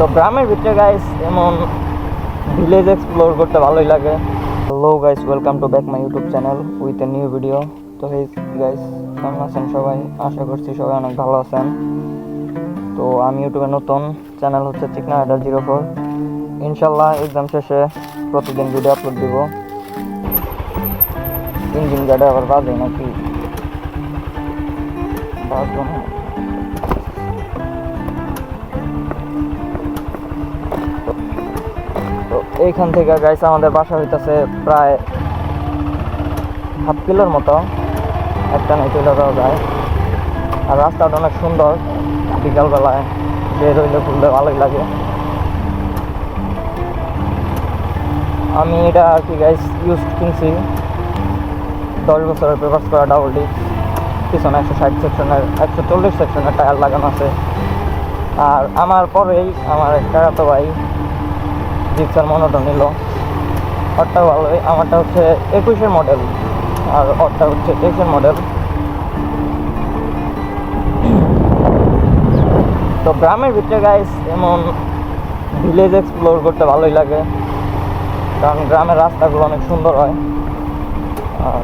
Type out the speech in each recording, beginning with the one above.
তো গ্রামের ভিতরে গাইস এমন ভিলেজ এক্সপ্লোর করতে ভালোই লাগে। Hello guys welcome to back my YouTube channel with a new video তো হেই গাইস কেমন আছেন সবাই? আশা করছি সবাই অনেক ভালো আছেন। তো আমি ইউটিউবে নতুন চ্যানেল হচ্ছে চিকনা হাইডার জিরো ফোর ইনশাল্লাহ এক্সাম শেষে প্রতিদিন ভিডিও আপলোড দিব। ইঞ্জিন গাড়ি আবার বাজে নাকি? বাজবে না। এইখান থেকে গাইছে আমাদের বাসা হইতাছে প্রায় হাফ কিলোর মতো। একটা নাই চলে যাওয়া যায়। আর রাস্তাটা অনেক সুন্দর। বিকালবেলায় বের হইলে ঘুরলে ভালোই লাগে। আমি এটা আর কি গাইস ইউজ কিনছি। দশ বছরের পেপার্স করা ডাবল ডিস্ক পিছনে একশো ষাট সেকশনের একশো চল্লিশ সেকশনের টায়ার লাগানো আছে। আর আমার পরেই, আমার একটা তো ভাই জিক্সার মনোটা নিল। ওরটা ভালোই আমারটা হচ্ছে একুশের মডেল আর ওরটা হচ্ছে তেইশের মডেল তো গ্রামের ভিতরে গাইস এমন ভিলেজ এক্সপ্লোর করতে ভালোই লাগে। কারণ গ্রামের রাস্তাগুলো অনেক সুন্দর হয়। আর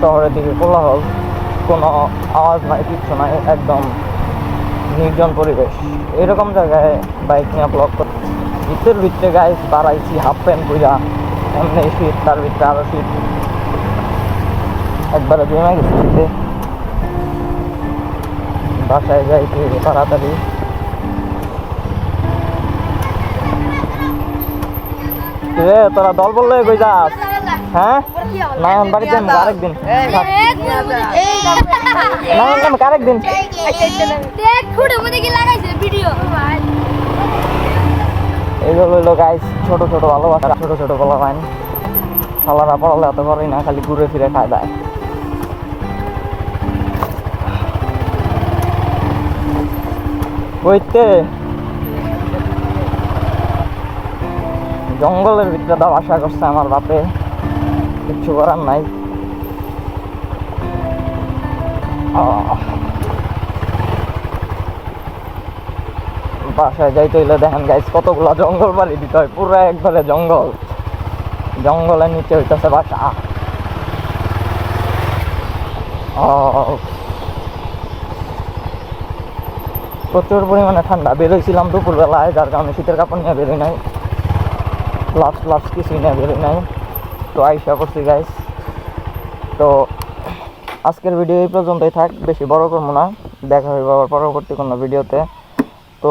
শহরের দিকে কোলাহল, কোনো আওয়াজ নাই, কিচ্ছু নাই, একদম নির্জন পরিবেশ। এরকম জায়গায় বাইক নিয়ে ব্লগ করে শীতের ভিতরে গাইস বাড়াইছি হাফ প্যান্ট কইরা এমনি শীত তার ভিতরে আরও শীত একবারে জমে গেছে শীতে বাসায় যাইতে তাড়াতাড়ি রে তোরা দল বললে কই যাস হ্যাঁ না এখন বাড়িতে যাব আরেকদিন থাক। না এখন আরেকদিন দেখ ফুটে মধ্যে কি লাগাইছে ভিডিও এইগুলো হইল গাইস ছোট ছোট ভালোবাসা। ছোট ছোট বলা পাইন শালারা পড়ালে এত করেই না, খালি ঘুরে ফিরে খায় দেয় কইতে? জঙ্গলের ভিতরে দাও, আশা করছে আমার বাপে। কিচ্ছু করার নাই। আহ। বাসায় যাইতে হইলে দেখেন গাইস কতগুলা জঙ্গল বাড়ি দিতে হয়, পুরো একবারে জঙ্গল। জঙ্গলের নিচে হইতেছে বাসা। প্রচুর পরিমাণে ঠান্ডা। বেরোইছিলাম দুপুরবেলায়, যার কারণে শীতের কাপড় নিয়ে বেরোই নাই। লাস্ট লাস্ট কিছুই নিয়ে বেরোই নাই। তো আইসা করছি গাইস তো আজকের ভিডিও এই পর্যন্তই থাক। বেশি বড় করব না। দেখা হইব আবার পরবর্তী কোনো ভিডিওতে তো